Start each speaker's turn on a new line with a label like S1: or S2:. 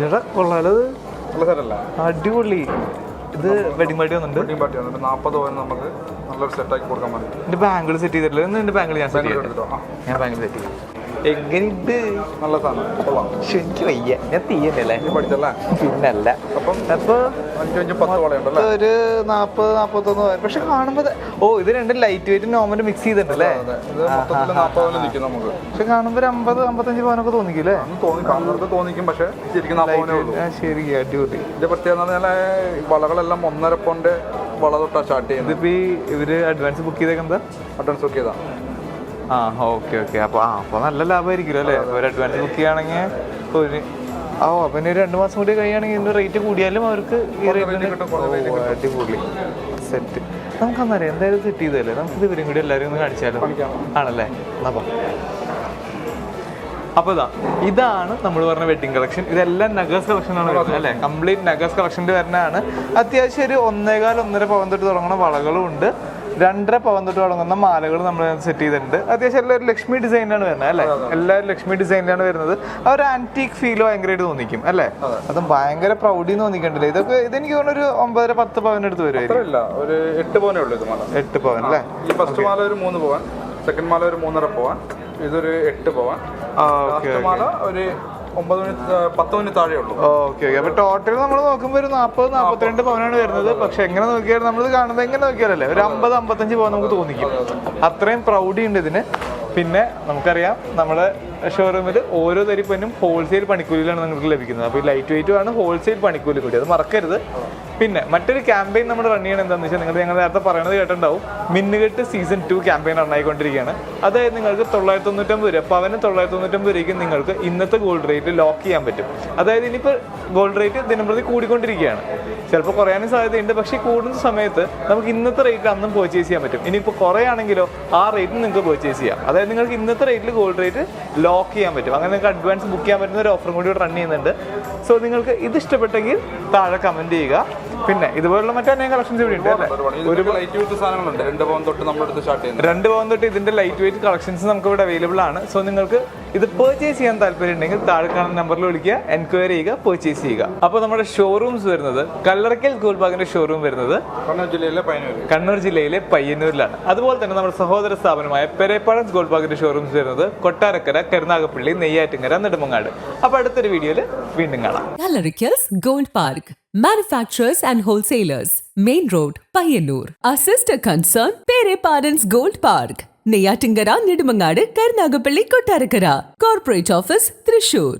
S1: ചേട്ടാ കൊള്ളാലോ അടിപൊളി. ഇത് വെഡിങ് പാർട്ടി വന്നിട്ടുണ്ട്.
S2: നാൽപ്പത് പവൻ നമുക്ക് നല്ലൊരു സെറ്റാക്കി കൊടുക്കാൻ വേണ്ടി
S1: എന്റെ ബാങ്കിൾ സെറ്റ് ചെയ്തിട്ടില്ല? എന്റെ ബാങ്കിൾ ഞാൻ സെറ്റ് ഞാൻ ബാങ്കിൾ സെറ്റ് ചെയ്തു എങ്ങനെയുണ്ട്?
S2: നല്ല സാധനം.
S1: എനിക്ക് വയ്യ. ഞാൻ
S2: തീയല്ലേ പഠിച്ചല്ലേ
S1: പിന്നല്ല.
S2: അപ്പം
S1: അപ്പൊ
S2: അഞ്ച് അഞ്ച് പത്ത് വളയുണ്ടല്ലേ?
S1: ഒരു നാപ്പത് നാപ്പത്തൊന്ന് പവൻ പക്ഷെ കാണുമ്പോ ഓ ഇത് രണ്ടും ലൈറ്റ് വെയിറ്റ് നോർമൽ മിക്സ്
S2: ചെയ്തിട്ടല്ലേ നാൽപ്പത്
S1: പക്ഷെ കാണുമ്പോ ഒരു അമ്പത് അമ്പത്തഞ്ച് പവനൊക്കെ തോന്നിക്കില്ലേ?
S2: തോന്നിക്കും പക്ഷേ ശരിക്കും നാൽപ്പത് പവനേ ഉള്ളൂ.
S1: ആ, ശരി അടിപൊളി.
S2: ഇതിന്റെ പ്രത്യേകത വളകളെല്ലാം ഒന്നര പോണ്ട് വള തൊട്ടാ സ്റ്റാർട്ട് ചെയ്യുന്നത്.
S1: ഇതിപ്പോ ഈ ഇവർ അഡ്വാൻസ് ബുക്ക് ചെയ്തേക്കുന്നത്?
S2: അഡ്വാൻസ് ബുക്ക് ചെയ്താ.
S1: ആ ഓക്കെ ഓക്കെ അപ്പൊ ആ അപ്പൊ നല്ല ലാഭമായിരിക്കും അല്ലേ? ഒരു അഡ്വാൻസ് ബുക്ക് ചെയ്യുകയാണെങ്കിൽ ഒരു ഓ ഇനി ഒരു രണ്ട് മാസം കൂടി കഴിയുകയാണെങ്കിൽ ഇതിന്റെ റേറ്റ് കൂടിയാലും അവർക്ക് ഈ റേറ്റ് അടിപൊളി. സെറ്റ് നമുക്കന്നറിയാം എന്തായാലും സെറ്റ് ചെയ്തല്ലേ നമുക്ക് ഇവരും കൂടി എല്ലാവരും ഒന്ന് കാണിച്ചാലോ? ആണല്ലേ? എന്നാ പോ. അപ്പൊ ഇതാ ഇതാണ് നമ്മൾ പറഞ്ഞ വെഡിങ് കളക്ഷൻ ഇതെല്ലാം നഗേഴ്സ് കളക്ഷൻ ആണ് വരുന്നത് അല്ലേ? കംപ്ലീറ്റ് നഗേഴ്സ് കളക്ഷന്റെ വരുന്നതാണ്. അത്യാവശ്യം ഒരു ഒന്നേകാൽ ഒന്നര പവൻ തൊട്ട് തുടങ്ങുന്ന വളകളും ഉണ്ട്. രണ്ടര പവൻ തൊട്ട് തുടങ്ങുന്ന മാലകൾ നമ്മൾ സെറ്റ് ചെയ്തിട്ടുണ്ട്. അത്യാവശ്യം എല്ലാം ഒരു ലക്ഷ്മി ഡിസൈനിലാണ് വരുന്നത് അല്ലേ? എല്ലാവരും ലക്ഷ്മി ഡിസൈനിലാണ് വരുന്നത്. ആ ഒരു ആന്റീക് ഫീൽ ഭയങ്കരമായിട്ട് തോന്നിക്കും അല്ലേ? അതും. ഭയങ്കര പ്രൗഡി തോന്നിക്കണ്ടല്ലേ? ഇതൊക്കെ ഇതെനിക്ക് തോന്നുന്നു ഒരു ഒമ്പതര പത്ത് പവൻ എടുത്ത് വരുമായിരിക്കും
S2: ഒരു എട്ട് പവനേ ഉള്ളൂ ഇത് മാല.
S1: എട്ട് പവൻ അല്ലേ?
S2: ഈ ഫസ്റ്റ് മാല ഒരു മൂന്ന് പവൻ സെക്കൻഡ് മാല ഒരു മൂന്നര പവൻ. ഇതൊരു എട്ട് പവൻ മാല ഒരു ഒമ്പത് മിനിറ്റ് പത്ത് മിനിറ്റ് താഴെ ഉള്ളൂ.
S1: Okay okay. അപ്പൊ ടോട്ടൽ നമ്മൾ നോക്കുമ്പോൾ ഒരു നാൽപ്പത് നാൽപ്പത്തിരണ്ട് പവനാണ് വരുന്നത്. പക്ഷെ എങ്ങനെ നോക്കിയാലും നമ്മൾ കാണുന്നത് എങ്ങനെ നോക്കിയാലല്ലേ? ഒരു അമ്പത് അമ്പത്തഞ്ച് പവൻ നമുക്ക് തോന്നിക്കും. അത്രയും പ്രൗഡി ഉണ്ട് ഇതിന്. പിന്നെ നമുക്കറിയാം നമ്മുടെ ഷോറൂമിൽ ഓരോ തരിപ്പനും ഹോൾസെയിൽ പണിക്കൂലിയിലാണ് നിങ്ങൾക്ക് ലഭിക്കുന്നത്. അപ്പോൾ ഈ ലൈറ്റ് വെയിറ്റ് ആണ് ഹോൾസെയിൽ പണിക്കൂലി കൂടി. അത് മറക്കരുത്. പിന്നെ മറ്റൊരു ക്യാമ്പയിൻ നമ്മൾ റൺ ചെയ്യണം എന്താണെന്ന് വെച്ചാൽ നിങ്ങൾ ഞങ്ങൾ നേരത്തെ പറയണത് കേട്ടിട്ടുണ്ടാവും. Minnukettu season two campaign run ആയിക്കൊണ്ടിരിക്കുകയാണ്. അതായത് നിങ്ങൾക്ക് തൊള്ളായിരത്തി തൊണ്ണൂറ്റമ്പത് രൂപ പവന് തൊള്ളായിരത്തി തൊണ്ണൂറ്റമ്പത് രൂപയ്ക്ക് നിങ്ങൾക്ക് ഇന്നത്തെ ഗോൾഡ് റേറ്റ് ലോക്ക് ചെയ്യാൻ പറ്റും. അതായത് ഇനിയിപ്പോൾ ഗോൾഡ് റേറ്റ് ദിനംപ്രതി കൂടിക്കൊണ്ടിരിക്കുകയാണ്. ചിലപ്പോൾ കുറയാനും സാധ്യതയുണ്ട്. പക്ഷേ കൂടുന്ന സമയത്ത് നമുക്ക് ഇന്നത്തെ റേറ്റിൽ അന്നും പർച്ചേസ് ചെയ്യാൻ പറ്റും. ഇനിയിപ്പോൾ കുറയാണെങ്കിലോ ആ റേറ്റിൽ നിങ്ങൾക്ക് പർച്ചേസ് ചെയ്യാം. അതായത് നിങ്ങൾക്ക് ഇന്നത്തെ റേറ്റിൽ ഗോൾഡ് റേറ്റ് ലോക്ക് ചെയ്യാൻ പറ്റും. അങ്ങനെ നിങ്ങൾക്ക് അഡ്വാൻസ് ബുക്ക് ചെയ്യാൻ പറ്റുന്ന ഒരു ഓഫറും കൂടി റൺ ചെയ്യുന്നുണ്ട്. സോ നിങ്ങൾക്ക് ഇത് ഇഷ്ടപ്പെട്ടെങ്കിൽ താഴെ കമന്റ് ചെയ്യുക. പിന്നെ ഇതുപോലുള്ള മറ്റേ കളക്ഷൻസ് ഇവിടെ ഉണ്ട്
S2: ഒരു ലൈറ്റ് വെയിറ്റ് സാധനങ്ങളുണ്ട്. രണ്ട് പവൻ തൊട്ട് സ്റ്റാർട്ട് ചെയ്യുന്നത്.
S1: രണ്ട് പവൻ തൊട്ട് ഇതിന്റെ ലൈറ്റ് വെയിറ്റ് കളക്ഷൻസ് നമുക്ക് ഇവിടെ അവൈലബിൾ ആണ്. സോ നിങ്ങൾക്ക് ഇത് പർച്ചേസ് ചെയ്യാൻ താല്പര്യം ഉണ്ടെങ്കിൽ താഴെ കാണുന്ന നമ്പറിൽ വിളിക്കുക എൻക്വയറി ചെയ്യുക പർച്ചേസ് ചെയ്യുക. അപ്പോൾ നമ്മുടെ ഷോറൂംസ് വരുന്നത് കല്ലറക്കൽ ഗോൾബാഗിന്റെ ഷോറൂം വരുന്നത്
S2: കണ്ണൂർ ജില്ലയിലെ പയ്യന്നൂർ
S1: കണ്ണൂർ ജില്ലയിലെ പയ്യന്നൂരിലാണ്. അതുപോലെ തന്നെ നമ്മുടെ സഹോദര സ്ഥാപനമായ പെരേപ്പാടം ഗോൾബാഗിന്റെ ഷോറൂംസ് വരുന്നത് കൊട്ടാരക്കര കരുനാഗപ്പള്ളി നെയ്യാറ്റിങ്ങര നെടുമങ്ങാട്. അപ്പോൾ അടുത്തൊരു വീഡിയോയിൽ വീണ്ടും കാണാം.
S3: Gold Park. Manufacturers and wholesalers. Main Road, Payanur. Our sister concern, Pere Parents Gold Park. Neyyattinkara Nedumangad Karunagappally Kottarakkara corporate office Thrissur